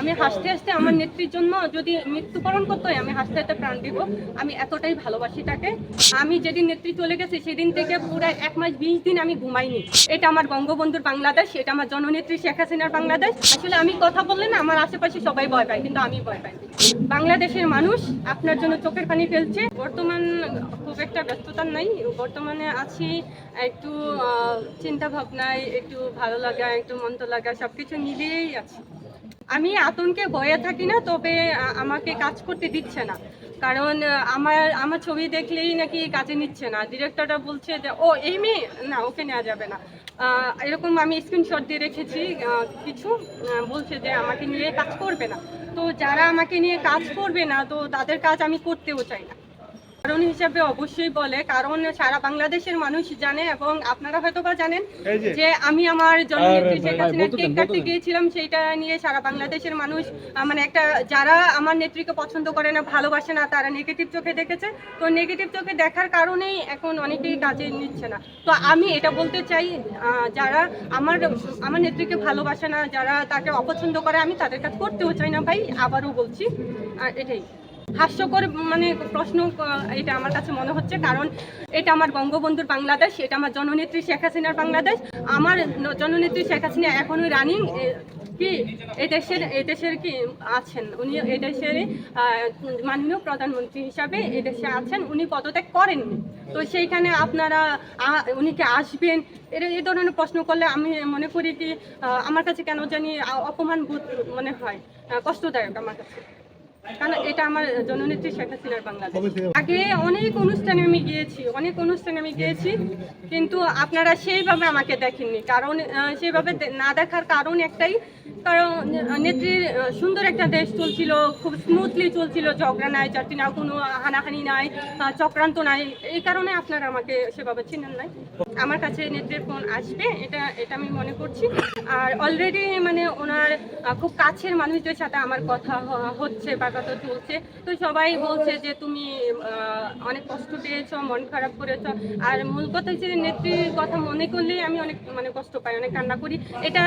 আমি হাসতে হাসতে আমার নেত্রীর জন্য যদি মৃত্যুবরণ করতে হয়, আমি হাসতে হাসতে প্রাণ দিব। আমি এতটাই ভালোবাসি তাকে। আমি যেদিন নেত্রী চলে গেছে, সেদিন থেকে পুরো এক মাস বিশ দিন আমি ঘুমাইনি। এটা আমার বঙ্গবন্ধুর বাংলাদেশ, এটা আমার জননেত্রী শেখ হাসিনার বাংলাদেশ। আসলে আমি কথা বললে না, আমার আশেপাশে সবাই ভয় পায়, কিন্তু আমি ভয় পাই। বাংলাদেশের মানুষ আপনার জন্য চোখের পানি ফেলছে। বর্তমান খুব একটা ব্যস্ততার নাই। বর্তমানে আছি একটু চিন্তা ভাবনায় একটু ভালো লাগা, একটু মন্দ লাগা, সবকিছু মিলিয়েই আছি। আমি আতঙ্কে বয়ে থাকি না, তবে আমাকে কাজ করতে দিচ্ছে না। কারণ আমার আমার ছবি দেখলেই নাকি কাজে নিচ্ছে না। ডিরেক্টরটা বলছে যে, ও, এই মেয়ে? না, ওকে নেওয়া যাবে না। এরকম আমি স্ক্রিনশট দিয়ে রেখেছি কিছু বলছে যে, আমাকে নিয়ে কাজ করবে না। তো যারা আমাকে নিয়ে কাজ করবে না, তো তাদের কাজ আমি করতেও চাই না। কারণ হিসাবে অবশ্যই বলে কারণ সারা বাংলাদেশের মানুষ জানে এবং আপনারা হয়তো বা জানেন যে আমি আমার জন্মদিন শেখ হাসিনার কেক কাটতে গিয়েছিলাম সেইটা নিয়ে সারা বাংলাদেশের মানুষ মানে একটা যারা আমার নেত্রীকে পছন্দ করে না ভালোবাসে না তারা নেগেটিভ চোখে দেখেছে। তো নেগেটিভ চোখে দেখার কারণেই এখন অনেকেই কাজে নিচ্ছে না। তো আমি এটা বলতে চাই যারা আমার আমার নেত্রীকে ভালোবাসে না যারা তাকে অপছন্দ করে আমি তাদের কাজ করতেও চাই না ভাই আবারও বলছি আর এটাই। হাস্যকর মানে প্রশ্ন এটা আমার কাছে মনে হচ্ছে। কারণ এটা আমার বঙ্গবন্ধুর বাংলাদেশ, এটা আমার জননেত্রী শেখ হাসিনার বাংলাদেশ। আমার জননেত্রী শেখ হাসিনা এখনও রানিং কি এদেশের এদেশের কি আছেন? উনি এদেশের মাননীয় প্রধানমন্ত্রী হিসাবে এদেশে আছেন। উনি পদত্যাগ করেননি তো সেইখানে আপনারা উনি কি আসবেন? এর এই ধরনের প্রশ্ন করলে আমি মনে করি কি আমার কাছে কেন জানি অপমান বোধ মনে হয় কষ্টদায়ক আমার কাছে। কারণ এটা আমার জননেত্রী শেখ হাসিনার বাংলাদেশ। আগে অনেক অনুষ্ঠানে আমি গিয়েছি অনেক অনুষ্ঠানে আমি গিয়েছি কিন্তু আপনারা সেইভাবে আমাকে দেখেননি। কারণ সেইভাবে না দেখার কারণ একটাই কারণ নেত্রীর সুন্দর একটা দেশ চলছিল, খুব স্মুথলি চলছিল, ঝগড়া নাই চারটি না কোনো হানাহানি নাই চক্রান্ত নাই। এই কারণে আপনারা আমাকে সেভাবে চিনেন নাই। আমার কাছে নেত্রীর ফোন আসবে, এটা এটা আমি মনে করছি। আর অলরেডি মানে ওনার খুব কাছের মানুষদের সাথে আমার কথা হচ্ছে বা কথা চলছে। তো সবাই বলছে যে তুমি অনেক কষ্ট পেয়েছ, মন খারাপ করেছ। আর মূল কথা যে নেত্রীর কথা মনে করলেই আমি অনেক মানে কষ্ট পাই, অনেক কান্না করি। এটা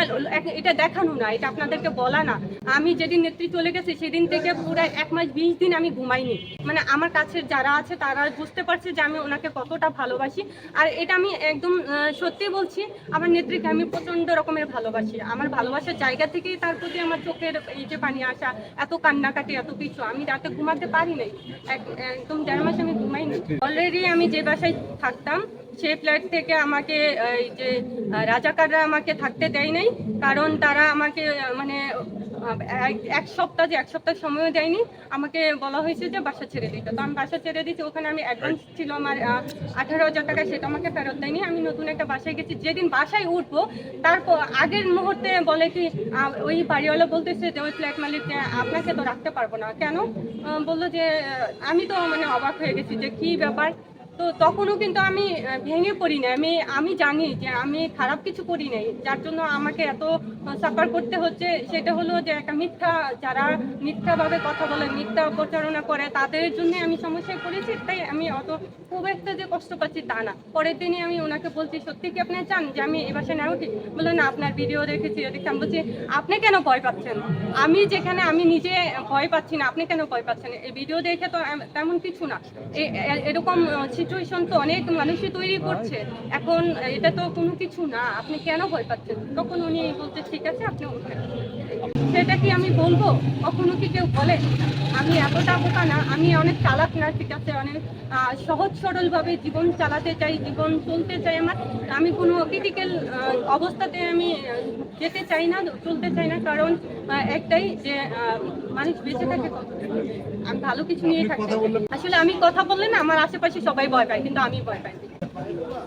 এটা দেখানো না এটা আপনাদেরকে বলা না। আমি যেদিন নেত্রী চলে গেছে, সেদিন থেকে পুরো এক মাস বিশ দিন আমি ঘুমাইনি। মানে আমার কাছের যারা আছে, তারা বুঝতে পারছে যে আমি ওনাকে কতটা ভালোবাসি। আর এটা আমি একদম সত্যি বলছি, আমার নেত্রীকে আমি প্রচণ্ড রকমের ভালোবাসি। আমার ভালোবাসার জায়গা থেকেই তার প্রতি আমার চোখের এই যে পানি আসা, এত কান্নাকাটি, এত কিছু আমি রাতে ঘুমাতে পারি নাই। এক- একদম দেড় মাস আমি ঘুমাইনি। অলরেডি আমি যে বাসায় থাকতাম সেই ফ্ল্যাট থেকে আমাকে এই যে রাজাকাররা আমাকে থাকতে দেয় নাই কারণ তারা আমাকে মানে এক- সপ্তাহ যে এক সপ্তাহ সময়ও দেয়নি আমাকে বলা হয়েছে যে বাসা ছেড়ে দিতে। তো আমি বাসা ছেড়ে দিয়েছি ওখানে আমি অ্যাডভান্স ছিল আমার আঠারো হাজার টাকা সেটা আমাকে ফেরত দেয়নি। আমি নতুন একটা বাসায় গেছি যেদিন বাসায় উঠবো তারপর আগের মুহূর্তে বলে কি ওই বাড়িওয়ালা বলতেছে যে ওই ফ্ল্যাট মালিক আপনাকে তো রাখতে পারব না। কেন? বলল যে আমি তো মানে অবাক হয়ে গেছি যে কি ব্যাপার? তো তখনও কিন্তু আমি ভেঙে পড়ি না আমি আমি জানি যে আমি খারাপ কিছু করি নাই। যার জন্য আমাকে এত সাফার করতে হচ্ছে। সেটা হলো যে একটা মিথ্যা, যারা মিথ্যাভাবে কথা বলে, মিথ্যা প্রচারণা করে, তাদের জন্য আমি সমস্যায় পড়েছি। তাই আমি অত খুব একটা যে কষ্ট পাচ্ছি তা না। পরের দিনই আমি ওনাকে বলছি, সত্যি কি আপনি চান যে আমি এ বাসায় নেওয়া কি বলল, না, আপনার ভিডিও দেখেছি দেখছি আমি বলছি, আপনি কেন ভয় পাচ্ছেন? আমি যেখানে, আমি নিজে ভয় পাচ্ছি না, আপনি কেন ভয় পাচ্ছেন? এই ভিডিও দেখে তো তেমন কিছু না। এরকম সিচুয়েশন তো অনেক মানুষই তৈরি করছে। এখন এটা তো কোনো কিছু না, আপনি কেন ভয় পাচ্ছেন? তখন উনি বলতে ঠিক আছে, আপনি সেটা কি আমি বলব? কখনো কি কেউ বলে? আমি এতটা বোকা না আমি অনেক চালাক না ঠিক আছে? অনেক সহজ সরল ভাবে জীবন চালাতে চাই জীবন চলতে চাই আমার। আমি কোনো ক্রিটিক্যাল অবস্থাতে আমি যেতে চাই না চলতে চাই না। কারণ একটাই যে মানুষ বেঁচে থাকে? আমি ভালো কিছু নিয়ে থাকি আসলে আমি কথা বললে না আমার আশেপাশে সবাই ভয় পায় কিন্তু আমি ভয় পাই।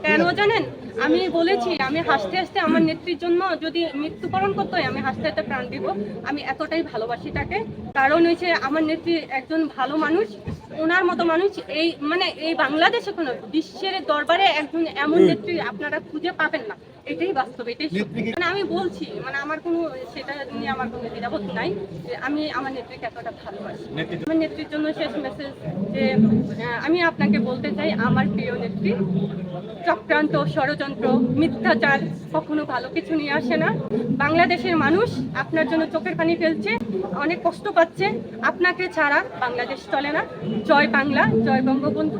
কেন জানেন? আমি বলেছি আমি হাসতে হাসতে আমার নেত্রীর জন্য যদি মৃত্যুবরণ করতে হয় আমি হাসতে হাসতে প্রাণ দিব। আমি এতটাই ভালোবাসি তাকে। কারণ হয়েছে আমার নেত্রী একজন ভালো মানুষ ওনার মতো মানুষ এই মানে এই বাংলাদেশে কোনো বিশ্বের দরবারে একজন এমন নেত্রী আপনারা খুঁজে পাবেন না। এটাই বাস্তব এটাই মানে আমি বলছি মানে আমার কোনো সেটা নিয়ে আমার কোনো দ্বিধাবোধ নাই যে আমি আমার নেত্রীকে এতটা ভালোবাসি। আমার নেত্রীর জন্য শেষ মেসেজ যে আমি আপনাকে বলতে চাই, আমার প্রিয় নেত্রী, চক্রান্ত ষড়যন্ত্র, মিথ্যাচার, কখনো ভালো কিছু নিয়ে আসে না। বাংলাদেশের মানুষ আপনার জন্য চোখের পানি ফেলছে, অনেক কষ্ট পাচ্ছে। আপনাকে ছাড়া বাংলাদেশ চলে না। জয় বাংলা, জয় বঙ্গবন্ধু।